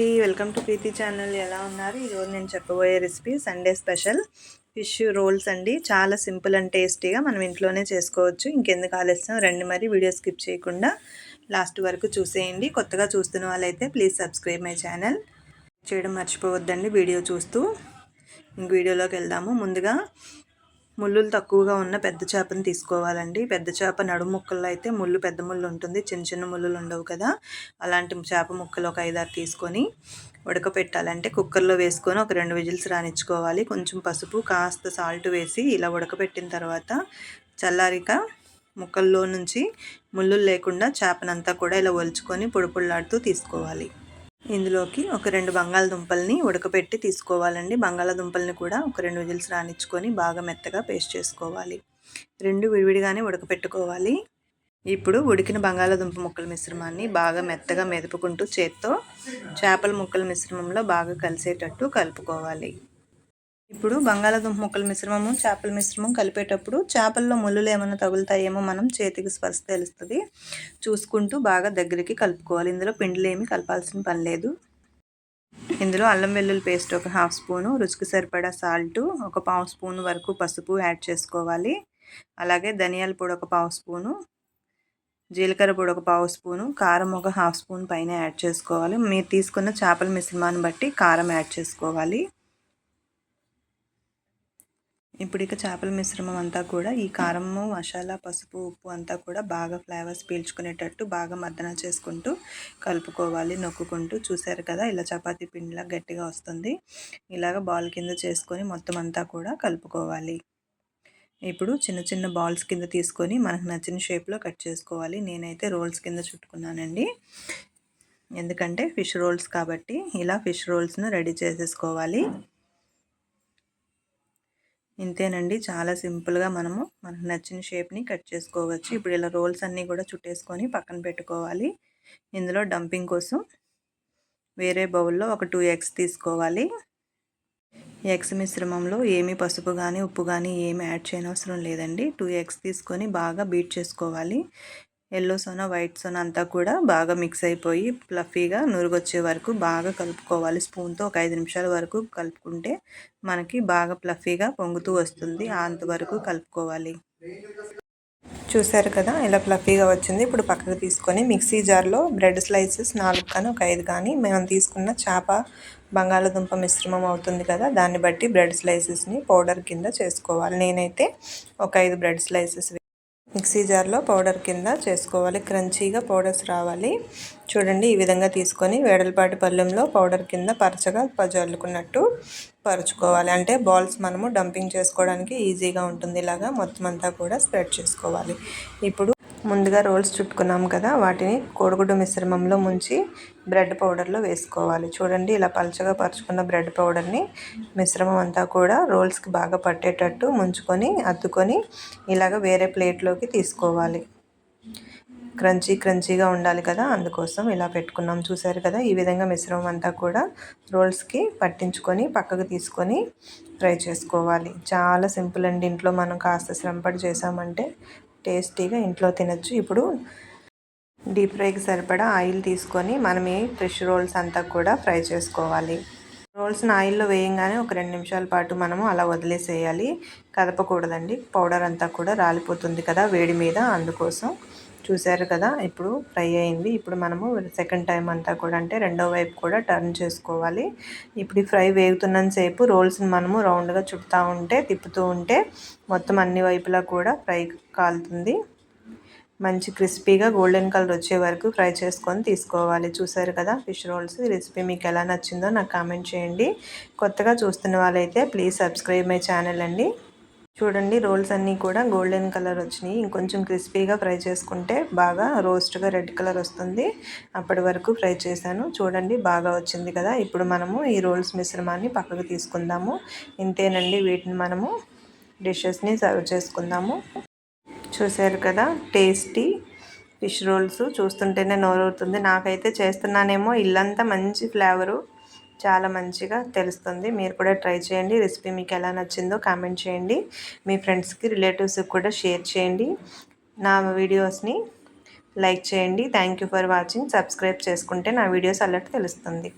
అండి. Welcome to Preethi channel. ఎలా ఉన్నారు? ఈరోజు నేను చెప్పబోయే recipe Sunday special. Fish rolls అండి. చాలా సింపుల్ అండ్ టేస్టీగా మనం ఇంట్లోనే చేసుకోవచ్చు. ఇంకెందుకు ఆలస్యం? రెండు మరి వీడియో స్కిప్ చేయకుండా లాస్ట్ వరకు చూసేయండి. కొత్తగా చూస్తున్న వాళ్ళైతే ప్లీజ్ సబ్స్క్రైబ్ మై ఛానల్. చేయడం మర్చిపోవద్దండి వీడియో చూస్తూ. ఇంక వీడియోలోకి వెళ్దాము. ముందుగా ముళ్ళులు తక్కువగా ఉన్న పెద్ద చేపను తీసుకోవాలండి. పెద్ద చేప నడుము ముక్కల్లో అయితే ముళ్ళు పెద్ద ముళ్ళు ఉంటుంది. చిన్న చిన్న ముళ్ళులు ఉండవు కదా. అలాంటి చేప ముక్కలు ఒక ఐదారు తీసుకొని ఉడకపెట్టాలంటే కుక్కర్లో వేసుకొని ఒక రెండు విజిల్స్ రానిచ్చుకోవాలి. కొంచెం పసుపు కాస్త సాల్ట్ వేసి ఇలా ఉడకపెట్టిన తర్వాత చల్లారిక ముక్కల్లో నుంచి ముళ్ళు లేకుండా చేపనంతా కూడా ఇలా ఒలుచుకొని పొడిపొళ్ళాడుతూ తీసుకోవాలి. ఇందులోకి ఒక రెండు బంగాళదుంపల్ని ఉడకపెట్టి తీసుకోవాలండి. బంగాళదుంపల్ని కూడా ఒక రెండు విజిల్స్ రానిచ్చుకొని బాగా మెత్తగా పేస్ట్ చేసుకోవాలి. రెండు విడివిడిగానే ఉడకపెట్టుకోవాలి. ఇప్పుడు ఉడికిన బంగాళదుంప ముక్కల మిశ్రమాన్ని బాగా మెత్తగా మెదుపుకుంటూ చేత్తో చేపల ముక్కల మిశ్రమంలో బాగా కలిసేటట్టు కలుపుకోవాలి. ఇప్పుడు బంగాళాదుంప ముక్కల మిశ్రమము చేపల మిశ్రమం కలిపేటప్పుడు చేపల్లో ముళ్ళులు ఏమైనా తగులుతాయేమో మనం చేతికి స్పర్శ తెలుస్తుంది. చూసుకుంటూ బాగా దగ్గరికి కలుపుకోవాలి. ఇందులో పిండిలు ఏమి కలపాల్సిన పని లేదు. ఇందులో అల్లం వెల్లుల్లి పేస్ట్ ఒక హాఫ్ స్పూను రుచికి సరిపడా సాల్ట్ ఒక పావు స్పూన్ వరకు పసుపు యాడ్ చేసుకోవాలి. అలాగే ధనియాల పొడి ఒక పావు స్పూను జీలకర్ర పొడి ఒక పావు స్పూను కారం ఒక హాఫ్ స్పూన్ పైన యాడ్ చేసుకోవాలి. మీరు తీసుకున్న చేపల మిశ్రమాన్ని బట్టి కారం యాడ్ చేసుకోవాలి. ఇప్పుడు ఇక చేపల మిశ్రమం అంతా కూడా ఈ కారము మసాలా పసుపు ఉప్పు అంతా కూడా బాగా ఫ్లేవర్స్ పీల్చుకునేటట్టు బాగా మద్దన చేసుకుంటూ కలుపుకోవాలి నొక్కుకుంటూ. చూసారు కదా ఇలా చపాతీ పిండిలా గట్టిగా వస్తుంది. ఇలాగ బాల్ కింద చేసుకొని మొత్తం అంతా కూడా కలుపుకోవాలి. ఇప్పుడు చిన్న చిన్న బాల్స్ కింద తీసుకొని మనకు నచ్చిన షేప్లో కట్ చేసుకోవాలి. నేనైతే రోల్స్ కింద చుట్టుకున్నానండి. ఎందుకంటే ఫిష్ రోల్స్ కాబట్టి ఇలా ఫిష్ రోల్స్ను రెడీ చేసేసుకోవాలి. ఇంతేనండి. చాలా సింపుల్గా మనము మనకు నచ్చిన షేప్ని కట్ చేసుకోవచ్చు. ఇప్పుడు ఇలా రోల్స్ అన్నీ కూడా చుట్టేసుకొని పక్కన పెట్టుకోవాలి. ఇందులో డంపింగ్ కోసం వేరే బౌల్లో ఒక టూ ఎగ్స్ తీసుకోవాలి. ఎగ్స్ మిశ్రమంలో ఏమీ పసుపు కానీ ఉప్పు కానీ ఏమి యాడ్ చేయనవసరం లేదండి. టూ ఎగ్స్ తీసుకొని బాగా బీట్ చేసుకోవాలి. ఎల్లో సోనా వైట్ సోనా అంతా కూడా బాగా మిక్స్ అయిపోయి ఫ్లఫీగా నురుగొచ్చే వరకు బాగా కలుపుకోవాలి. స్పూన్తో ఒక ఐదు నిమిషాల వరకు కలుపుకుంటే మనకి బాగా ఫ్లఫీగా పొంగుతూ వస్తుంది. అంతవరకు కలుపుకోవాలి. చూసారు కదా ఇలా ఫ్లఫీగా వచ్చింది. ఇప్పుడు పక్కకు తీసుకొని మిక్సీ జార్లో బ్రెడ్ స్లైసెస్ నాలుగు కానీ ఒక ఐదు కానీ మేము తీసుకున్న చేప బంగాళదుంప మిశ్రమం అవుతుంది కదా దాన్ని బట్టి బ్రెడ్ స్లైసెస్ని పౌడర్ కింద చేసుకోవాలి. నేనైతే ఒక ఐదు బ్రెడ్ స్లైసెస్ మిక్సీ జార్లో పౌడర్ కింద చేసుకోవాలి. క్రంచీగా పౌడర్స్ రావాలి. చూడండి ఈ విధంగా తీసుకొని వేడలపాటి పళ్ళెంలో పౌడర్ కింద పరచగా పజల్లుకున్నట్టు పరుచుకోవాలి. అంటే బాల్స్ మనము డంపింగ్ చేసుకోవడానికి ఈజీగా ఉంటుంది ఇలాగా మొత్తం అంతా కూడా స్ప్రెడ్ చేసుకోవాలి. ఇప్పుడు ముందుగా రోల్స్ చుట్టుకున్నాం కదా వాటిని కోడిగుడ్డు మిశ్రమంలో ముంచి బ్రెడ్ పౌడర్లో వేసుకోవాలి. చూడండి ఇలా పలచగా పరుచుకున్న బ్రెడ్ పౌడర్ని మిశ్రమం అంతా కూడా రోల్స్కి బాగా పట్టేటట్టు ముంచుకొని అద్దుకొని ఇలాగ వేరే ప్లేట్లోకి తీసుకోవాలి. క్రంచీ క్రంచీగా ఉండాలి కదా అందుకోసం ఇలా పెట్టుకున్నాం. చూసారు కదా ఈ విధంగా మిశ్రమం అంతా కూడా రోల్స్కి పట్టించుకొని పక్కకు తీసుకొని ఫ్రై చేసుకోవాలి. చాలా సింపుల్ అండి. ఇంట్లో మనం కాస్త శ్రమపడి చేసామంటే టేస్టీగా ఇంట్లో తినచ్చు. ఇప్పుడు డీప్ ఫ్రైకి సరిపడా ఆయిల్ తీసుకొని మనం ఈ ఫ్రెష్ రోల్స్ అంతా కూడా ఫ్రై చేసుకోవాలి. రోల్స్ని ఆయిల్లో వేయంగానే ఒక రెండు నిమిషాల పాటు మనము అలా వదిలేసేయాలి. కదపకూడదండి. పౌడర్ అంతా కూడా రాలిపోతుంది కదా వేడి మీద అందుకోసం. చూసారు కదా ఇప్పుడు ఫ్రై అయింది. ఇప్పుడు మనము సెకండ్ టైం అంతా కూడా అంటే రెండో వైపు కూడా టర్న్ చేసుకోవాలి. ఇప్పుడు ఫ్రై వేగుతున్నంతసేపు రోల్స్ని మనము రౌండ్గా చుడుతూ ఉంటే తిప్పుతూ ఉంటే మొత్తం అన్ని వైపులా కూడా ఫ్రై కాలుతుంది. మంచి క్రిస్పీగా గోల్డెన్ కలర్ వచ్చే వరకు ఫ్రై చేసుకొని తీసుకోవాలి. చూసారు కదా ఫిష్ రోల్స్. రెసిపీ మీకు ఎలా నచ్చిందో నాకు కామెంట్ చేయండి. కొత్తగా చూస్తున్న వాళ్ళైతే ప్లీజ్ సబ్స్క్రైబ్ మై ఛానల్ అండి. చూడండి రోల్స్ అన్నీ కూడా గోల్డెన్ కలర్ వచ్చినాయి. ఇంకొంచెం క్రిస్పీగా ఫ్రై చేసుకుంటే బాగా రోస్ట్గా రెడ్ కలర్ వస్తుంది. అప్పటి వరకు ఫ్రై చేశాను. చూడండి బాగా వచ్చింది కదా. ఇప్పుడు మనము ఈ రోల్స్ మిశ్రమాన్ని పక్కకు తీసుకుందాము. ఇంతేనండి వీటిని మనము డిషెస్ని సర్వ్ చేసుకుందాము. చూశారు కదా టేస్టీ ఫిష్ రోల్స్. చూస్తుంటేనే నోరవుతుంది నాకైతే చేస్తున్నానేమో ఇల్లంతా మంచి ఫ్లేవరు. చాలా మంచిగా తెలుస్తుంది. మీరు కూడా ట్రై చేయండి. రెసిపీ మీకు ఎలా నచ్చిందో కామెంట్ చేయండి. మీ ఫ్రెండ్స్కి రిలేటివ్స్కి కూడా షేర్ చేయండి. నా వీడియోస్ని లైక్ చేయండి. Thank for watching. సబ్స్క్రైబ్ చేసుకుంటే నా వీడియోస్ అలర్ట్ తెలుస్తుంది.